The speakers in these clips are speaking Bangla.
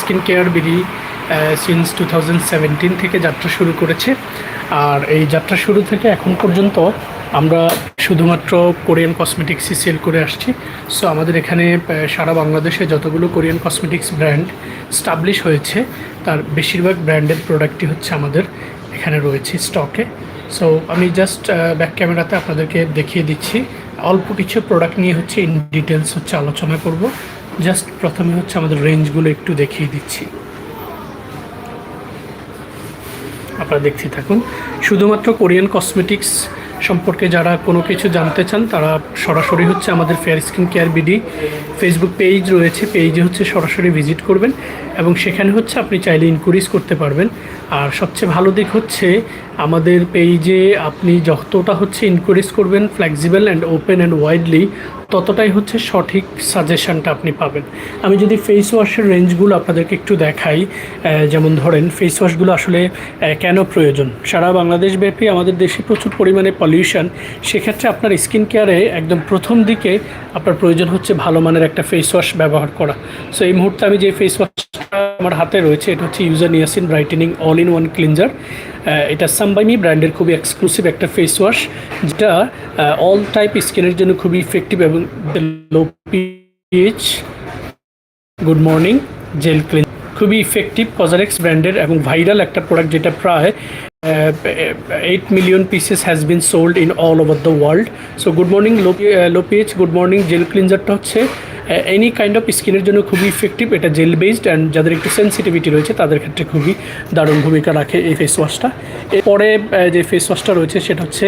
Skin care BD since two থেকে যাত্রা শুরু করেছে। আর এই যাত্রা শুরু থেকে এখন পর্যন্ত আমরা শুধুমাত্র কোরিয়ান কসমেটিক্সই সেল করে আসছি। সো আমাদের এখানে সারা বাংলাদেশে যতগুলো কোরিয়ান কসমেটিক্স ব্র্যান্ড স্টাবলিশ হয়েছে, তার বেশিরভাগ ব্র্যান্ডের প্রোডাক্টই হচ্ছে আমাদের এখানে রয়েছে স্টকে। সো আমি জাস্ট ব্যাক ক্যামেরাতে আপনাদেরকে দেখিয়ে দিচ্ছি। অল্প কিছু প্রোডাক্ট নিয়ে হচ্ছে ইন ডিটেলস হচ্ছে আলোচনা করব। জাস্ট প্রথমে হচ্ছে আমাদের রেঞ্জগুলো একটু দেখিয়ে দিচ্ছি। আপনারা দেখতে থাকুন। শুধুমাত্র কোরিয়ান কসমেটিক্স সম্পর্কে যারা কোনো কিছু জানতে চান, তারা সরাসরি হচ্ছে আমাদের fair skin care BD Facebook page রয়েছে। পেজে হচ্ছে সরাসরি ভিজিট করবেন এবং সেখানে হচ্ছে আপনি চাইলে ইনকোয়ারিজ করতে পারবেন। আর সবচেয়ে ভালো দিক হচ্ছে আমাদের পেজে আপনি যতটা হচ্ছে ইনকোয়ারিজ করবেন flexible and open and widely ততটাই হচ্ছে সঠিক সাজেশানটা আপনি পাবেন। আমি যদি ফেস ওয়াশের রেঞ্জগুলো আপনাদেরকে একটু দেখাই যেমন ধরেন ফেস ওয়াশগুলো আসলে কেন প্রয়োজন? সারা বাংলাদেশ ব্যাপী আমাদের দেশে প্রচুর পরিমাণে পলিউশন সেক্ষেত্রে আপনার স্কিন কেয়ারে একদম প্রথম দিকে আপনার প্রয়োজন হচ্ছে ভালো মানের একটা ফেস ওয়াশ ব্যবহার করা। সো এই মুহূর্তে আমি যে ফেস ওয়াশটা আমার হাতে রয়েছে, এটা হচ্ছে user niacin brightening all in one cleanser এটা সাম্বাইমি ব্র্যান্ডের খুবই এক্সক্লুসিভ একটা ফেস ওয়াশ যেটা অল টাইপ স্কিনের জন্য খুবই ইফেক্টিভ এবং low pH good morning gel clean খুবই ইফেক্টিভ কজারেক্স ব্র্যান্ডের এবং ভাইরাল একটা প্রোডাক্ট যেটা প্রায় eight million pieces has been sold in all over the world so good morning low low pH good morning gel ক্লিনজারটা হচ্ছে এনি কাইন্ড অফ স্কিনের জন্য খুবই ইফেক্টিভ এটা জেল বেসড অ্যান্ড যাদের একটু সেন্সিটিভিটি রয়েছে, তাদের ক্ষেত্রে খুবই দারুণ ভূমিকা রাখে এই ফেস ওয়াশটা এরপরে যে ফেস ওয়াশটা রয়েছে, সেটা হচ্ছে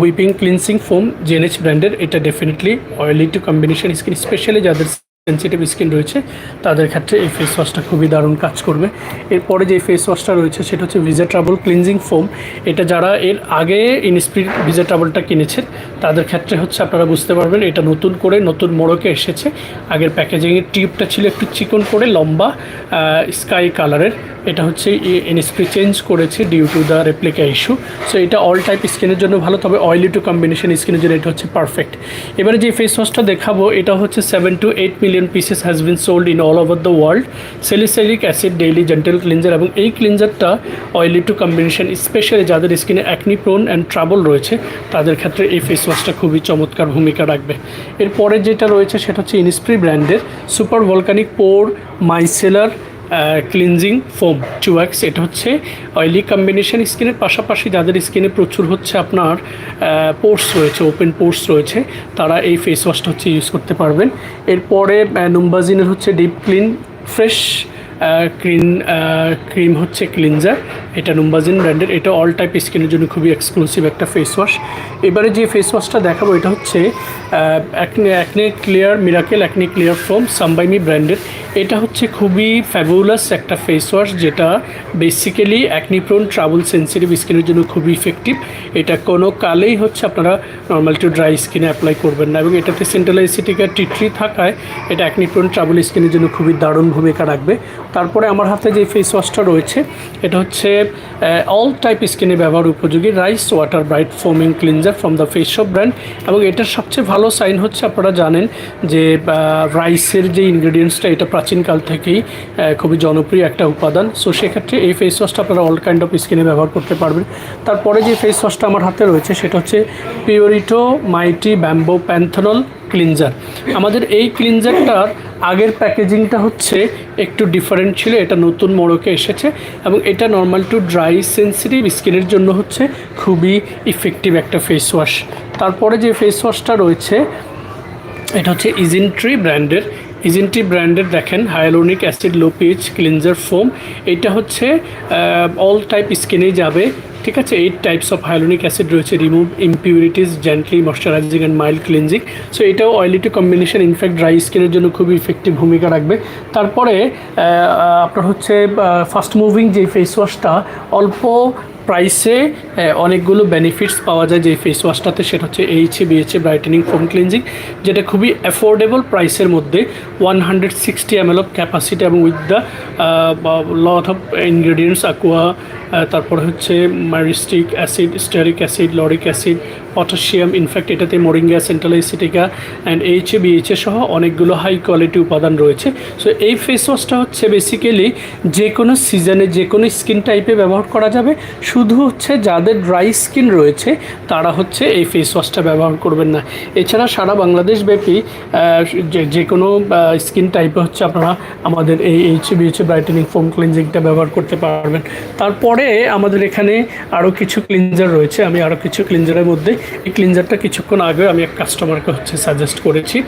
হুইপিং ক্লিনসিং ফোম জেনএচ ব্র্যান্ডের এটা definitely oily to combination skin specially যাদের সেন্সিটিভ স্কিন রয়েছে, তাদের ক্ষেত্রে এই ফেস ওয়াশটা খুবই দারুণ কাজ করবে। এরপরে যে ফেস ওয়াশটা রয়েছে, সেটা হচ্ছে ভিজা ট্রাবল ক্লিনজিং ফোম এটা যারা এর আগে ইনস্পিড ভিজা ট্রাবলটা কিনেছেন তাদের ক্ষেত্রে হচ্ছে আপনারা বুঝতে পারবেন, এটা নতুন করে নতুন মোড়কে এসেছে। আগের প্যাকেজিংয়ের টিউবটা ছিল একটু চিকন করে, লম্বা স্কাই কালারের এটা হচ্ছে ইনস্প্রি চেঞ্জ করেছে due to the replica issue so এটা অল টাইপ স্কিনের জন্য ভালো, তবে অয়েলি টু কম্বিনেশন স্কিনের জন্য এটা হচ্ছে পারফেক্ট এবারে যে ফেস ওয়াশটা দেখাবো, এটা হচ্ছে seven to eight million pieces has been sold in all over the world salicylic acid daily gentle cleanser এবং এই ক্লিনজারটা অয়েলি টু কম্বিনেশন স্পেশালি যাদের স্কিনে অ্যাকনি প্রোন অ্যান্ড ট্রাবল রয়েছে, তাদের ক্ষেত্রে এই ফেস ওয়াশটা খুবই চমৎকার ভূমিকা রাখবে। এরপরে যেটা রয়েছে সেটা হচ্ছে ইনস্প্রি ব্র্যান্ডের super volcanic pore micellar cleansing foam টুয়াক্স এটা হচ্ছে অয়েলি কম্বিনেশন স্কিনের পাশাপাশি যাদের স্কিনে প্রচুর হচ্ছে আপনার পোর্স রয়েছে ওপেন পোর্স রয়েছে, তারা এই ফেস ওয়াশটা হচ্ছে ইউজ করতে পারবেন। এরপরে নুম্বাজিনের হচ্ছে deep clean fresh cream cream হচ্ছে ক্লিনজার এটা নুম্বাজিন ব্র্যান্ডের এটা অল টাইপ স্কিনের জন্য খুবই এক্সক্লুসিভ একটা ফেস ওয়াশ এবারে যে ফেস ওয়াশটা দেখাবো, এটা হচ্ছে acne acne clear miracle acne clear from some by mi ব্র্যান্ডের এটা হচ্ছে খুবই ফ্যাবুলাস একটা ফেস ওয়াশ যেটা basically acne prone trouble sensitive স্কিনের জন্য খুবই ইফেক্টিভ এটা কোনো কালেই হচ্ছে আপনারা নর্মাল টু ড্রাই স্কিনে অ্যাপ্লাই করবেন না এবং এটাতে সেন্ট্রাল এসিটিকা টিট্রি থাকায় এটা অ্যাকনিপ্রোন ট্রাভেল স্কিনের জন্য খুবই দারুণ ভূমিকা রাখবে। তারপরে আমার হাতে যে ফেস ওয়াশটা রয়েছে, এটা হচ্ছে অল টাইপ স্কিনে ব্যবহার উপযোগী rice water bright foaming cleanser from the face shop brand এবং এটার সবচেয়ে ভালো সাইন হচ্ছে, আপনারা জানেন যে রাইসের যে ইনগ্রেডিয়েন্টসটা এটা প্রাচীনকাল থেকেই খুবই জনপ্রিয় একটা উপাদান। সো সেক্ষেত্রে এই ফেস ওয়াশটা আপনারা অল কাইন্ড অফ স্কিনে ব্যবহার করতে পারবেন। তারপরে যে ফেস ওয়াশটা আমার হাতে রয়েছে, সেটা হচ্ছে পিওরিটো মাইটি ব্যাম্বো প্যান্থনল ক্লিনজার আমাদের এই ক্লিনজারটার আগের প্যাকেজিংটা হচ্ছে একটু ডিফারেন্ট ছিল, এটা নতুন মোড়কে এসেছে এবং এটা নর্মাল টু ড্রাই সেন্সিটিভ স্কিনের জন্য হচ্ছে খুবই ইফেক্টিভ একটা ফেস ওয়াশ তারপরে যে ফেস ওয়াশটা রয়েছে, এটা হচ্ছে ইজিনট্রি ব্র্যান্ডের ইজিনট্রি ব্র্যান্ডের দেখেন hyaluronic acid low pH cleanser foam এটা হচ্ছে অল টাইপ স্কিনেই যাবে, ঠিক আছে? Eight types of hyaluronic acid রয়েছে remove impurities gently moisturising and mild cleansing so এটাও oily to combination in fact dry স্কিনের জন্য খুবই ইফেক্টিভ ভূমিকা রাখবে। তারপরে আপনার হচ্ছে ফাস্ট মুভিং যে ফেস ওয়াশটা অল্প প্রাইসে অনেকগুলো বেনিফিটস পাওয়া যায় যে ফেস ওয়াশটাতে সেটা হচ্ছে AHA BHA brightening foam cleansing যেটা খুবই অ্যাফোর্ডেবল প্রাইসের মধ্যে one hundred sixty M L of capacity এবং with the lot of ingredients aqua তারপরে হচ্ছে myristic acid stearic acid lauric acid potassium in fact এটাতে moringa centella asiatica and AHA BHA সহ অনেকগুলো হাই কোয়ালিটি উপাদান রয়েছে। সো এই ফেস ওয়াশটা হচ্ছে বেসিক্যালি যে কোনো সিজনে যে কোনো স্কিন টাইপে ব্যবহার করা যাবে। শুধু হচ্ছে যাদের ড্রাই স্কিন রয়েছে, তারা হচ্ছে এই ফেস ওয়াশটা ব্যবহার করবেন না। এছাড়া সারা বাংলাদেশ ব্যাপী যে যে কোনো স্কিন টাইপে হচ্ছে আপনারা আমাদের এই এইচ বিএইচ ব্রাইটেনিং ফোম ক্লিনজিংটা ব্যবহার করতে পারবেন। তারপরে আমাদের এখানে আরও কিছু ক্লিনজার রয়েছে। আমি আরও কিছু ক্লিনজারের মধ্যে এই ক্লিনজারটা কিছুক্ষণ আগে আমি এক কাস্টমারকে হচ্ছে সাজেস্ট করেছি।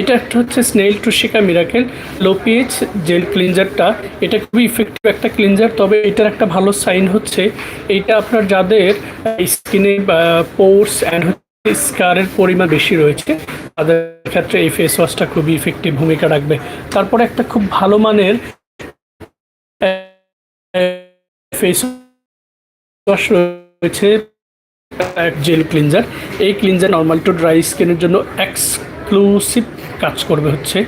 এটা একটা হচ্ছে স্নেল টুশিকা মিরাকেল লো পিএইচ জেল ক্লিনজারটা এটা খুবই ইফেক্টিভ একটা ক্লিনজার তবে এটার একটা ভালো সাইন হচ্ছে, এইটা আপনার যাদের স্কিনে পোর্স অ্যান্ড স্কারের পরিমাণ বেশি রয়েছে, তাদের ক্ষেত্রে এই ফেস ওয়াশটা খুবই ইফেক্টিভ ভূমিকা রাখবে। তারপরে একটা খুব ভালো মানের ফেস ওয়াশ রয়েছে জেল ক্লিনজার। এই ক্লিনজার নর্মাল টু ড্রাই স্কিনের জন্য এক্সক্লুসিভ কাজ করবে হচ্ছে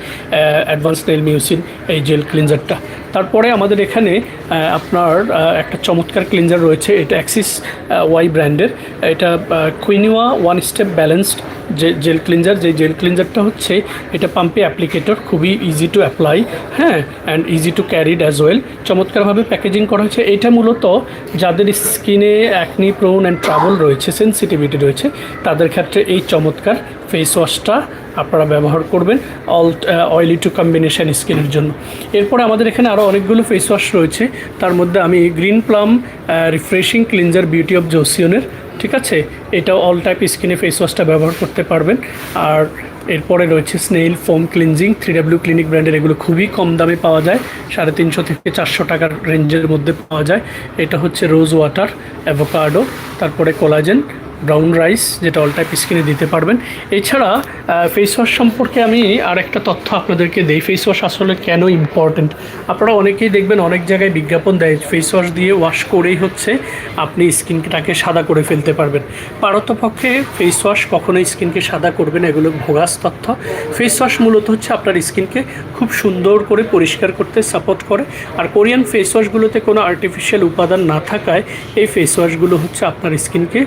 অ্যাডভান্স নেল মিউসিন এই জেল ক্লিনজারটা। তারপরে আমাদের এখানে আপনার একটা চমৎকার ক্লিনজার রয়েছে, এটা অ্যাক্সিস ওয়াই ব্র্যান্ডের এটা কুইনিওয়া ওয়ান স্টেপ ব্যালেন্সড যে জেল ক্লিনজার যে জেল ক্লিনজারটা হচ্ছে, এটা পাম্পে অ্যাপ্লিকেটর খুবই ইজি টু অ্যাপ্লাই হ্যাঁ and easy to carried as well চমৎকারভাবে প্যাকেজিং করা হয়েছে। এটা মূলত যাদের স্কিনে অ্যাকনি প্রোন অ্যান্ড ট্রাবল রয়েছে সেন্সিটিভিটি রয়েছে, তাদের ক্ষেত্রে এই চমৎকার ফেস ওয়াশটা আপনারা ব্যবহার করবেন অল অয়েলি টু কম্বিনেশন স্কিনের জন্য। এরপরে আমাদের এখানে আরও অনেকগুলো ফেস ওয়াশ রয়েছে। তার মধ্যে আমি green plum refreshing cleanser beauty of জোসিয়নের ঠিক আছে? এটা অল টাইপ স্কিনে ফেস ওয়াশটা ব্যবহার করতে পারবেন। আর এরপরে রয়েছে snail foam cleansing three W clinic ব্র্যান্ডের এগুলো খুবই কম দামে পাওয়া যায়। সাড়ে তিনশো থেকে চারশো টাকার রেঞ্জের মধ্যে পাওয়া যায়। এটা হচ্ছে রোজ ওয়াটার অ্যাভোকাডো তারপরে কোলাজেন ব্রাউন রাইস যেটা অল টাইপ স্কিনে দিতে পারবেন। এছাড়া ফেস ওয়াশ সম্পর্কে আমি আর একটা তথ্য আপনাদেরকে দেই। ফেস ওয়াশ আসলে কেন ইম্পর্ট্যান্ট আপনারা অনেকেই দেখবেন অনেক জায়গায় বিজ্ঞাপন দেয় ফেস ওয়াশ দিয়ে ওয়াশ করেই হচ্ছে আপনি স্কিনটাকে সাদা করে ফেলতে পারবেন। পারতপক্ষে ফেস ওয়াশ কখনোই স্কিনকে সাদা করবে না, এগুলো ভোগাস তথ্য। ফেস ওয়াশ মূলত হচ্ছে আপনার স্কিনকে খুব সুন্দর করে পরিষ্কার করতে সাপোর্ট করে। আর কোরিয়ান ফেস ওয়াশগুলোতে কোনো আর্টিফিশিয়াল উপাদান না থাকায় এই ফেস ওয়াশগুলো হচ্ছে আপনার স্কিনকে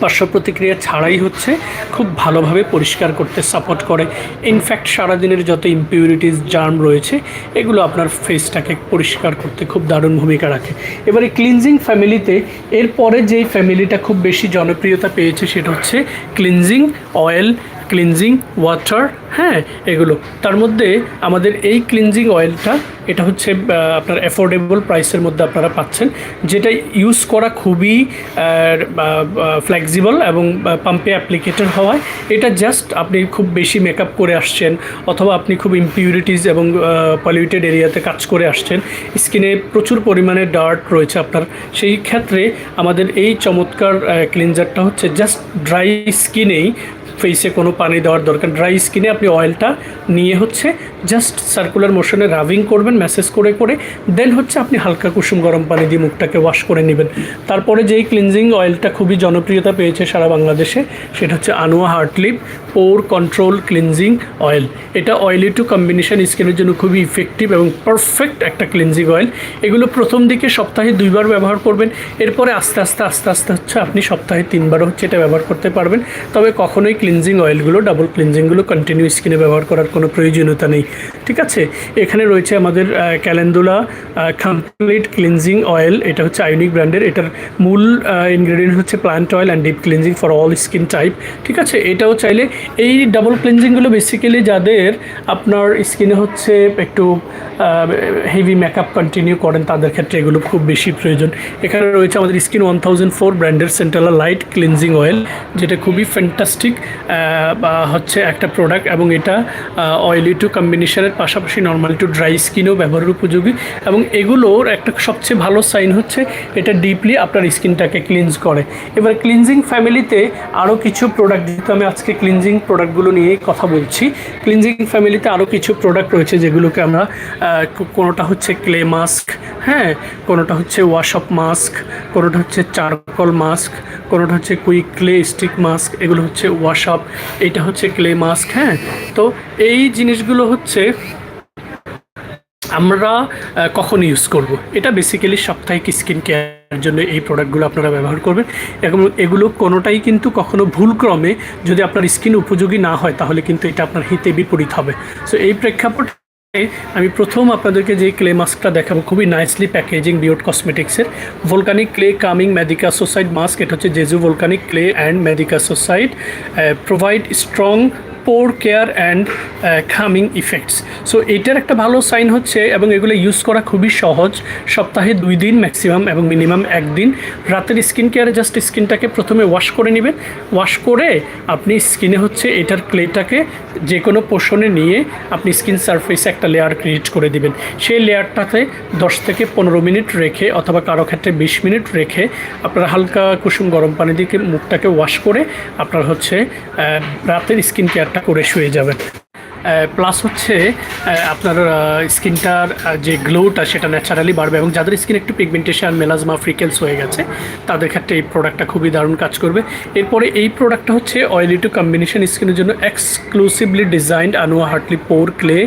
পার্শ্ব প্রতিক্রিয়া ছাড়াই হচ্ছে, খুব ভালোভাবে পরিষ্কার করতে সাপোর্ট করে। ইনফ্যাক্ট সারাদিনের যত ইম্পিউরিটিস জার্ম রয়েছে, এগুলো আপনার ফেসটাকে পরিষ্কার করতে খুব দারুণ ভূমিকা রাখে। এবারে ক্লিনজিং ফ্যামিলিতে এরপরে যেই ফ্যামিলিটা খুব বেশি জনপ্রিয়তা পেয়েছে, সেটা হচ্ছে ক্লিনজিং অয়েল ক্লিনজিং ওয়াটার হ্যাঁ এগুলো। তার মধ্যে আমাদের এই ক্লিনজিং অয়েলটা এটা হচ্ছে আপনার অ্যাফোর্ডেবল প্রাইসের মধ্যে আপনারা পাচ্ছেন, যেটা ইউজ করা খুবই ফ্লেক্সিবল এবং পাম্পে অ্যাপ্লিকেটেড হওয়ায়। এটা জাস্ট আপনি খুব বেশি মেকআপ করে আসছেন, অথবা আপনি খুব ইম্পিউরিটিস এবং পলিউটেড এরিয়াতে কাজ করে আসছেন স্কিনে প্রচুর পরিমাণে ডার্ট রয়েছে আপনার। সেই ক্ষেত্রে আমাদের এই চমৎকার ক্লিনজারটা হচ্ছে জাস্ট ড্রাই স্কিনেই ফেসে কোনো পানি দেওয়ার দরকার। ড্রাই স্কিনে আপনি অয়েলটা নিয়ে হচ্ছে জাস্ট সার্কুলার মোশনে রাভিং করবেন ম্যাসেজ করে করে দেন হচ্ছে আপনি হালকা কুসুম গরম পানি দিয়ে মুখটাকে ওয়াশ করে নেবেন। তারপরে যেই ক্লিনজিং অয়েলটা খুবই জনপ্রিয়তা পেয়েছে সারা বাংলাদেশে, সেটা হচ্ছে আনোয়া heartleaf pore control cleansing oil এটা অয়েলি টু কম্বিনেশন স্কিনের জন্য খুবই ইফেক্টিভ এবং পারফেক্ট একটা ক্লিনজিং অয়েল এগুলো প্রথম দিকে সপ্তাহে দুইবার ব্যবহার করবেন। এরপরে আস্তে আস্তে আস্তে আস্তে হচ্ছে আপনি সপ্তাহে তিনবারও হচ্ছে এটা ব্যবহার করতে পারবেন। তবে কখনোই ক্লিনজিং অয়েলগুলো ডাবল ক্লিনজিংগুলো কন্টিনিউ স্কিনে ব্যবহার করার কোনো প্রয়োজনীয়তা নেই। ঠিক আছে? এখানে রয়েছে আমাদের ক্যালেন্ডুলা কমপ্লিট ক্লিনজিং অয়েল এটা হচ্ছে আইউনিক ব্র্যান্ডের এটার মূল ইনগ্রেডিয়েন্ট হচ্ছে plant oil and deep cleansing for all skin type ঠিক আছে? এটাও চাইলে এই ডাবল ক্লিনজিংগুলো বেসিক্যালি যাদের আপনার স্কিনে হচ্ছে একটু হেভি মেকআপ কন্টিনিউ করেন, তাদের ক্ষেত্রে এগুলো খুব বেশি প্রয়োজন। এখানে রয়েছে আমাদের স্কিন ওয়ান থাউজেন্ড ফোর ব্র্যান্ডের সেন্ট্রালা লাইট ক্লিনজিং অয়েল যেটা খুবই ফ্যান্টাস্টিক হচ্ছে একটা প্রোডাক্ট এবং এটা অয়েলি টু কম্বিনেশনের পাশাপাশি নর্মাল টু ড্রাই স্কিনেও ব্যবহারের উপযোগী। এবং এগুলোর একটা সবচেয়ে ভালো সাইন হচ্ছে, এটা ডিপলি আপনার স্কিনটাকে ক্লিনজ করে। এবার ক্লিনজিং ফ্যামিলিতে আরও কিছু প্রোডাক্ট যেহেতু আমি আজকে ক্লিনজিং প্রোডাক্টগুলো নিয়েই কথা বলছি। ক্লিনজিং ফ্যামিলিতে আরও কিছু প্রোডাক্ট রয়েছে যেগুলোকে আমরা কোনোটা হচ্ছে ক্লে মাস্ক হ্যাঁ? কোনোটা হচ্ছে ওয়াশ মাস্ক কোনোটা হচ্ছে চারকল মাস্ক কোনোটা হচ্ছে কুইক ক্লে স্টিক মাস্ক এগুলো হচ্ছে ওয়াশ এইটা হচ্ছে ক্লে মাস্ক হ্যাঁ? তো এই জিনিসগুলো হচ্ছে আমরা কখন ইউজ করব? এটা বেসিক্যালি সাপ্তাহিক স্কিন জন্য এই প্রোডাক্টগুলো আপনারা ব্যবহার করবেন। এবং এগুলো কোনোটাই কিন্তু কখনো ভুলক্রমে যদি আপনার স্কিন উপযোগী না হয়, তাহলে কিন্তু এটা আপনার হিতে বিপরীত হবে। সো এই প্রেক্ষাপটে আমি প্রথম আপনাদেরকে যে ক্লে মাস্কটা দেখাবো, খুবই নাইসলি প্যাকেজিং বিওট কসমেটিক্সের volcanic clay calming madecassoside mask এটা হচ্ছে Jeju volcanic clay and madecassoside provide strong pore care and calming effects so এটার একটা ভালো সাইন হচ্ছে এবং এগুলো ইউজ করা খুবই সহজ। সপ্তাহে দুই দিন ম্যাক্সিমাম এবং মিনিমাম একদিন রাতের স্কিন কেয়ারে জাস্ট স্কিনটাকে প্রথমে ওয়াশ করে নেবেন। ওয়াশ করে আপনি স্কিনে হচ্ছে এটার ক্লেটাকে যে কোনো পোষণে নিয়ে আপনি স্কিন সারফেসে একটা লেয়ার ক্রিয়েট করে দিবেন। সেই লেয়ারটাতে দশ থেকে পনেরো মিনিট রেখে অথবা কারও ক্ষেত্রে বিশ মিনিট রেখে আপনার হালকা কুসুম গরম পানি দিয়ে মুখটাকে ওয়াশ করে আপনার হচ্ছে রাতের স্কিন কেয়ারটা করে শুয়ে যাবেন। প্লাস হচ্ছে আপনার স্কিনটার যে গ্লোটা সেটা ন্যাচারালি বাড়বে এবং যাদের স্কিন একটু পিগমেন্টেশন মেলাজমা ফ্রিকেলস হয়ে গেছে, তাদের ক্ষেত্রে এই প্রোডাক্টটা খুবই দারুণ কাজ করবে। এরপরে এই প্রোডাক্টটা হচ্ছে অয়েলি টু কম্বিনেশন স্কিনের জন্য এক্সক্লুসিভলি ডিজাইন্ড আনুয়া হার্টলি পোর ক্লে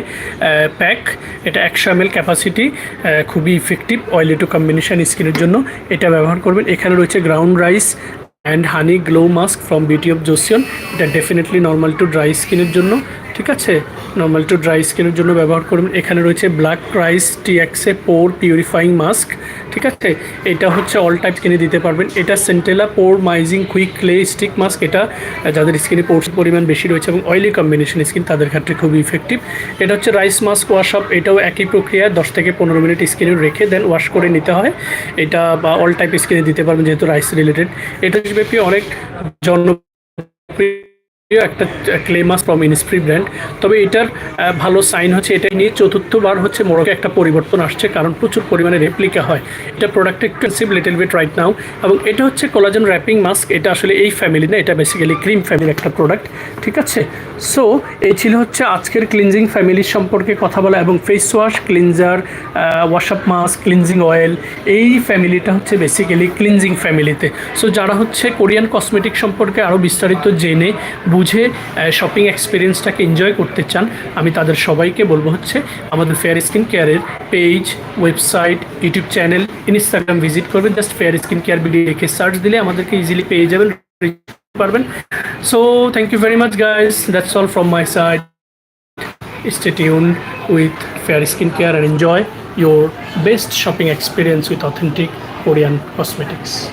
প্যাক এটা একশো এম ক্যাপাসিটি খুবই ইফেক্টিভ অয়েলি টু কম্বিনেশন স্কিনের জন্য। এটা ব্যবহার করবেন। এখানে রয়েছে ground rice and honey glow mask from beauty of Joseon এটা ডেফিনেটলি নর্মাল টু ড্রাই স্কিনের জন্য. ঠিক আছে? নর্মাল টু ড্রাই স্কিনের জন্য ব্যবহার করবেন। এখানে রয়েছে ব্ল্যাক রাইস টিএক্সে পোর পিউরিফাইং মাস্ক ঠিক আছে? এটা হচ্ছে অল টাইপ স্কিনে দিতে পারবেন। এটা সেন্টেলা পোর মাইজিং কুইক ক্লে স্টিক মাস্ক এটা যাদের স্কিনে পোর্স পরিমাণ বেশি রয়েছে এবং অয়েলি কম্বিনেশন স্কিন তাদের ক্ষেত্রে খুবই ইফেক্টিভ এটা হচ্ছে রাইস মাস্ক ওয়াশ আপ এটাও একই প্রক্রিয়া দশ থেকে পনেরো মিনিট স্কিনে রেখে দেন ওয়াশ করে নিতে হয়। এটা বা অল টাইপ স্কিনে দিতে পারবেন যেহেতু রাইস রিলেটেড এটা অনেক জনপ্রিয় একটা clay mask from Innisfree brand তবে এটার ভালো সাইন হচ্ছে, এটা নিয়ে চতুর্থবার হচ্ছে মোড়কে একটা পরিবর্তন আসছে, কারণ প্রচুর পরিমাণে রেপ্লিকা হয়। এটা product expensive little bit right now এবং এটা হচ্ছে কোলাজেন র্যাপিং মাস্ক এটা আসলে এই ফ্যামিলি না, এটা বেসিক্যালি ক্রিম ফ্যামিলির একটা প্রোডাক্ট ঠিক আছে? সো এই ছিল হচ্ছে আজকের ক্লিনজিং ফ্যামিলির সম্পর্কে কথা বলা এবং face wash cleanser wash up mask cleansing oil এই ফ্যামিলিটা হচ্ছে বেসিক্যালি ক্লিনজিং ফ্যামিলিতে সো যারা হচ্ছে কোরিয়ান কসমেটিক সম্পর্কে আরও বিস্তারিত জেনে বুঝে শপিং এক্সপিরিয়েন্সটাকে এনজয় করতে চান, আমি তাদের সবাইকে বলব হচ্ছে, আমাদের ফেয়ার স্কিন কেয়ারের page website YouTube channel Instagram visit করবেন just fair skin care video লিখে সার্চ দিলে আমাদেরকে ইজিলি পেয়ে যাবেন পারবেন। So thank you very much guys that's all from my side stay tuned with Fair Skin Care and enjoy your best shopping experience with authentic cosmetics.